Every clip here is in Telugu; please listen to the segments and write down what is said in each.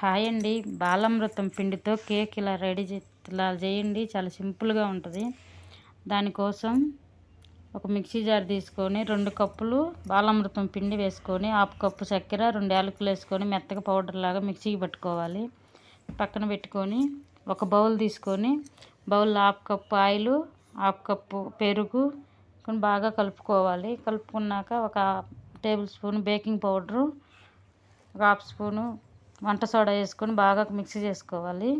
హాయ్ అండి. బాలామృతం పిండితో కేక్ ఇలా రెడీ చేలా చేయండి. చాలా సింపుల్గా ఉంటుంది. దానికోసం ఒక మిక్సీ జార్ తీసుకొని రెండు కప్పులు బాలామృతం పిండి వేసుకొని హాఫ్ కప్పు చక్కెర రెండు యాలకులు వేసుకొని మెత్తగా పౌడర్ లాగా మిక్సీకి పట్టుకోవాలి. పక్కన పెట్టుకొని ఒక బౌల్ తీసుకొని బౌల్లో half cup oil half cup పెరుగు బాగా కలుపుకోవాలి. కలుపుకున్నాక ఒక టేబుల్ స్పూన్ బేకింగ్ పౌడరు ఒక హాఫ్ స్పూను వంట సోడా వేసుకొని బాగా మిక్సీ చేసుకోవాలి.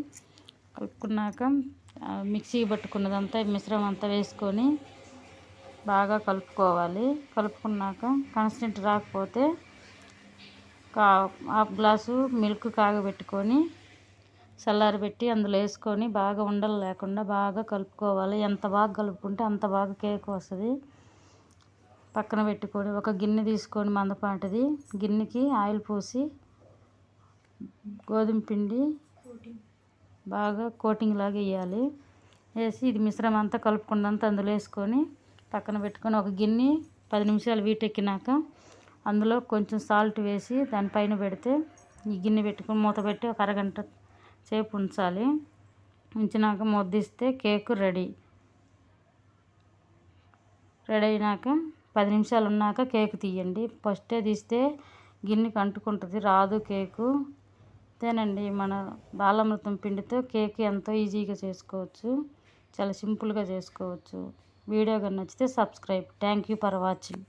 కలుపుకున్నాక మిక్సీ పట్టుకున్నదంతా మిశ్రమం అంతా వేసుకొని బాగా కలుపుకోవాలి. కలుపుకున్నాక కన్సిస్టెంట్ రాకపోతే హాఫ్ గ్లాసు మిల్క్ కాగబెట్టుకొని చల్లారబెట్టి అందులో వేసుకొని బాగా ఉండలు లేకుండా బాగా కలుపుకోవాలి. ఎంత బాగా కలుపుకుంటే అంత బాగా కేక్ వస్తుంది. పక్కన పెట్టుకొని ఒక గిన్నె తీసుకొని మందపాటిది. గిన్నెకి ఆయిల్ పోసి గోధుమ పిండి బాగా కోటింగ్ లాగా వేయాలి. వేసి ఇది మిశ్రమం అంతా కలుపుకున్నంత అందులో వేసుకొని పక్కన పెట్టుకొని ఒక గిన్నె పది నిమిషాలు వీటెక్కినాక అందులో కొంచెం సాల్ట్ వేసి దానిపైన పెడితే ఈ గిన్నె పెట్టుకొని మూత పెట్టి ఒక అరగంట సేపు ఉంచాలి. ఉంచినాక ముద్దిస్తే కేకు రెడీ. రెడీ అయినాక పది నిమిషాలు ఉన్నాక కేక్ తీయండి. ఫస్టే తీస్తే గిన్నెకి అంటుకుంటుంది రాదు కేకు. అంతేనండి. మన బాలామృతం పిండితో కేక్ ఎంతో ఈజీగా చేసుకోవచ్చు. చాలా సింపుల్గా చేసుకోవచ్చు. వీడియో కానీ నచ్చితే subscribe. Thank you for watching.